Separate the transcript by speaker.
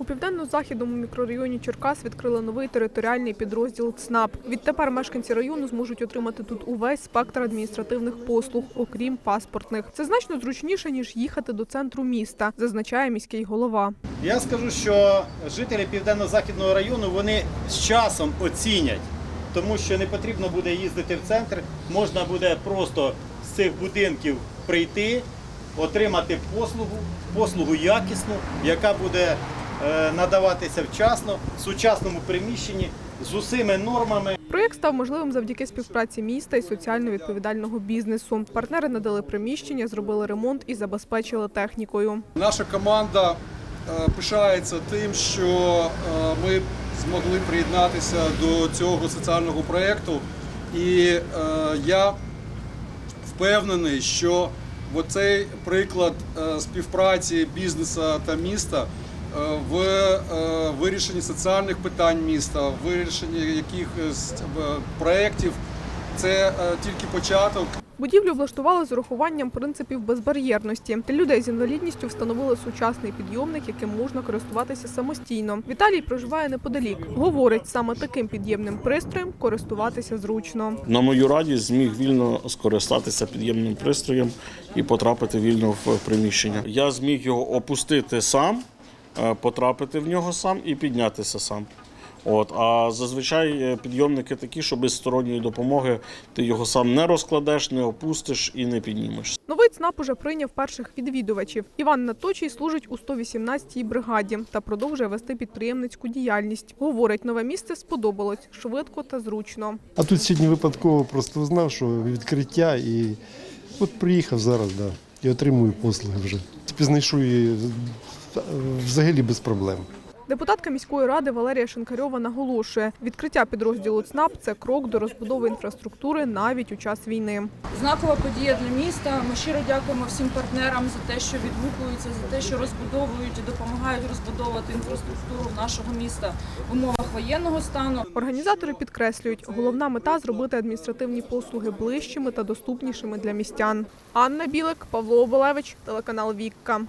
Speaker 1: У південно-західному мікрорайоні Черкас відкрили новий територіальний підрозділ ЦНАП. Відтепер мешканці району зможуть отримати тут увесь спектр адміністративних послуг, окрім паспортних. Це значно зручніше ніж їхати до центру міста, зазначає міський голова.
Speaker 2: Я скажу, що жителі південно-західного району вони з часом оцінять, тому що не потрібно буде їздити в центр, можна буде просто з цих будинків прийти, отримати послугу, послугу якісну, яка буде надаватися вчасно, в сучасному приміщенні з усіми нормами.
Speaker 1: Проєкт став можливим завдяки співпраці міста і соціально відповідального бізнесу. Партнери надали приміщення, зробили ремонт і забезпечили технікою.
Speaker 3: Наша команда е, пишається тим, що е, ми змогли приєднатися до цього соціального проєкту. І е, я впевнений, що цей приклад е, співпраці бізнесу та міста е, в е, вирішенні соціальних питань міста, в вирішенні якихось е, проєктів, це е, тільки початок.
Speaker 1: Будівлю влаштували з урахуванням принципів безбар'єрності. Для людей з інвалідністю встановили сучасний підйомник, яким можна користуватися самостійно. Віталій проживає неподалік. Говорить, саме таким під'ємним пристроєм користуватися зручно.
Speaker 4: На мою радість зміг вільно скористатися під'ємним пристроєм і потрапити вільно в приміщення. Я зміг його опустити сам, е, потрапити в нього сам і піднятися сам. От, а зазвичай е, підйомники такі, що без сторонньої допомоги ти його сам не розкладеш, не опустиш і не піднімеш.
Speaker 1: Новий ЦНАП уже прийняв перших відвідувачів. Іван Наточий служить у 118-й бригаді та продовжує вести підприємницьку діяльність. Говорить, нове місце сподобалось швидко та зручно.
Speaker 5: А тут сьогодні випадково просто узнав, що відкриття і от приїхав зараз, да, і отримую послуги вже. Знайшов її взагалі без проблем.
Speaker 1: Депутатка міської ради Валерія Шинкарьова наголошує, відкриття підрозділу ЦНАП це крок до розбудови інфраструктури навіть у час війни.
Speaker 6: Знакова подія для міста. Ми щиро дякуємо всім партнерам за те, що відгукуються, за те, що розбудовують і допомагають розбудовувати інфраструктуру нашого міста в умовах воєнного стану.
Speaker 1: Організатори підкреслюють, головна мета зробити адміністративні послуги ближчими та доступнішими для містян. Анна Білик, Павло Оболевич, телеканал Вікка.